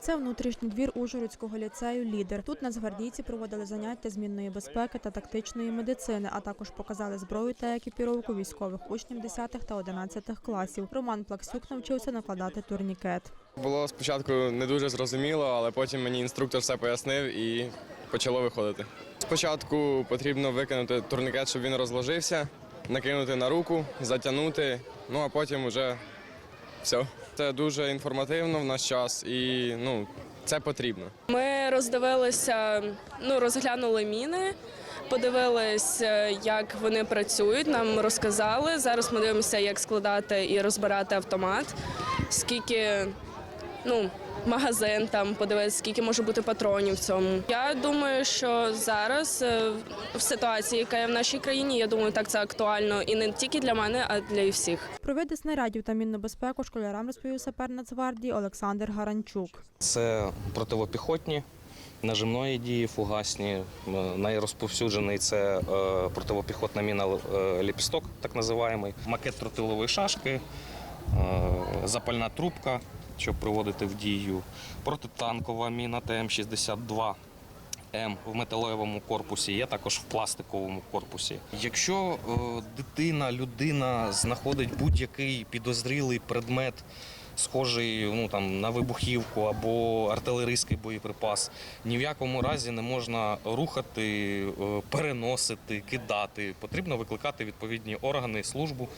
Це внутрішній двір Ужгородського ліцею Лідер. Тут нацгвардійці проводили заняття змінної безпеки та тактичної медицини, а також показали зброю та екіпіровку військових учнів 10 та 11 класів. Роман Плаксюк навчився накладати турнікет. Було спочатку не дуже зрозуміло, але потім мені інструктор все пояснив і почало виходити. Спочатку потрібно викинути турнікет, щоб він розложився, накинути на руку, затягнути, ну а потім вже все. Це дуже інформативно в наш час і ну, це потрібно. Ми роздивилися, ну розглянули міни, подивились, е, як вони працюють. Нам розказали. Зараз ми дивимося, як складати і розбирати автомат, скільки ну. Магазин там подивитися, скільки може бути патронів в цьому. Я думаю, що зараз е, в ситуації, яка є в нашій країні, я думаю, так це актуально і не тільки для мене, а для всіх. Про види снарядів та мінну безпеку школярам розповів сапер Нацгвардії Олександр Гаранчук. Це противопіхотні, нажимної дії, фугасні. Е, Найрозповсюджений це е, противопіхотна міна е, ліпісток, так називаємий, макет тротилової шашки, е, запальна трубка, щоб приводити в дію, протитанкова міна ТМ-62. М в металевому корпусі, є також в пластиковому корпусі. Якщо е, дитина, людина знаходить будь-який підозрілий предмет, схожий ну, там, на вибухівку або артилерійський боєприпас, ні в якому разі не можна рухати, е, переносити, кидати. Потрібно викликати відповідні органи, службу,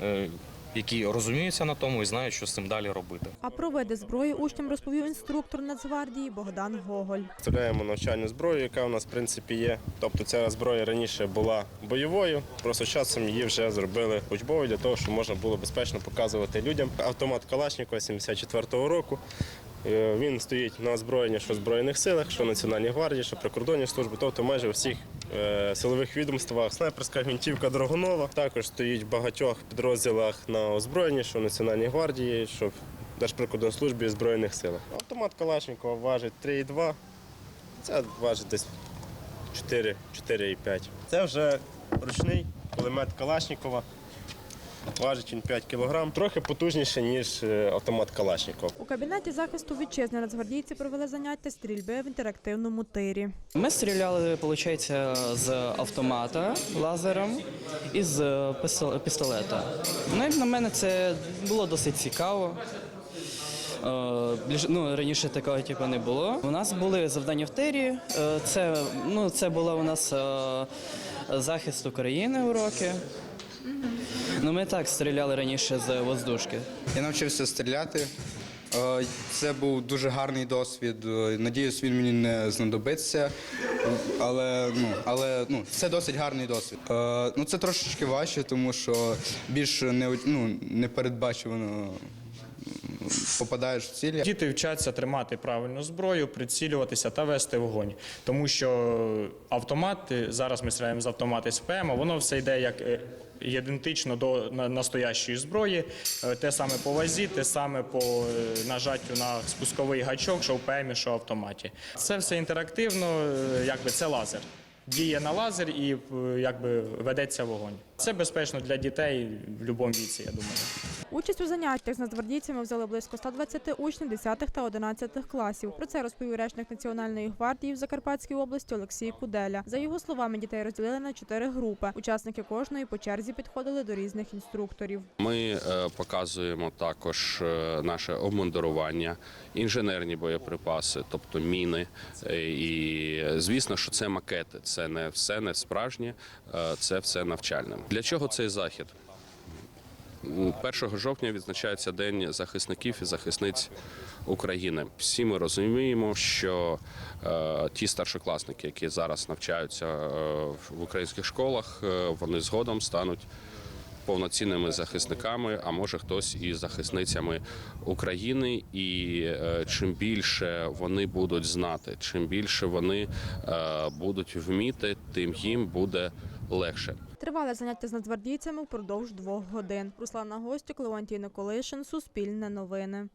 е, які розуміються на тому і знають, що з цим далі робити. А про види зброї учням розповів інструктор Нацгвардії Богдан Гоголь. Представляємо навчальну зброю, яка у нас в принципі є. Тобто ця зброя раніше була бойовою, просто часом її вже зробили учбовою для того, щоб можна було безпечно показувати людям. Автомат Калашнікова 74-го року. Е, Він стоїть на озброєнні що в Збройних силах, що в Національній гвардії, що прикордонній службі, тобто майже у всіх е, силових відомствах. Снайперська гвинтівка Драгунова також стоїть в багатьох підрозділах на озброєнні, що в Національній гвардії, що в Держприкордонслужбі і Збройних силах. Автомат Калашникова важить 3,2, це важить десь 4, 4,5. Це вже ручний кулемет Калашникова. Важить він 5 кг, трохи потужніше, ніж е, автомат Калашникова. У кабінеті захисту вітчизни нацгвардійці провели заняття стрільби в інтерактивному тирі. Ми стріляли, виходить, з автомата лазером і з пістолета. Ну, як на мене, це було досить цікаво. Е, Ну, раніше такого типу не було. У нас були завдання в тирі. Е, Це, ну, це була у нас е, захист України уроки. Ну, ми так стріляли раніше з воздушки. Я навчився стріляти. Е, Це був дуже гарний досвід. Е, Надіюсь, він мені не знадобиться. Але ну, але ну, це досить гарний досвід. Е, Ну, це трошечки важче, тому що більш не, ну, непередбачувано м, попадаєш в цілі. Діти вчаться тримати правильну зброю, прицілюватися та вести вогонь. Тому що автомат, зараз ми стріляємо з автомата СПМ, воно все йде як е, ідентично до настоящої зброї. Е, Те саме по вазі, те саме по е, нажаттю на спусковий гачок, що в ПМі, що в автоматі. Це все інтерактивно, е, якби це лазер. Діє на лазер і якби ведеться вогонь. Це безпечно для дітей в будь-якому віці, я думаю. Участь у заняттях з нацгвардійцями взяли близько 120 учнів 10 та 11 класів. Про це розповів речник Національної гвардії в Закарпатській області Олексій Куделя. За його словами, дітей розділили на чотири групи. Учасники кожної по черзі підходили до різних інструкторів. Ми е, показуємо також е, наше обмундирування, інженерні боєприпаси, тобто міни. Е, І звісно, що це макети, це не все не справжнє, це все навчальне. Для чого цей захід? М, 1 жовтня відзначається День захисників і захисниць України. Всі ми розуміємо, що е, ті старшокласники, які зараз навчаються е, в українських школах, е, вони згодом стануть повноцінними захисниками, а може хтось і захисницями України. І е, чим більше вони будуть знати, чим більше вони е, будуть вміти, тим їм буде легше. Тривали заняття з нацгвардійцями впродовж двох годин. Руслана Гостюк, Леонтій Николишин, Суспільне новини.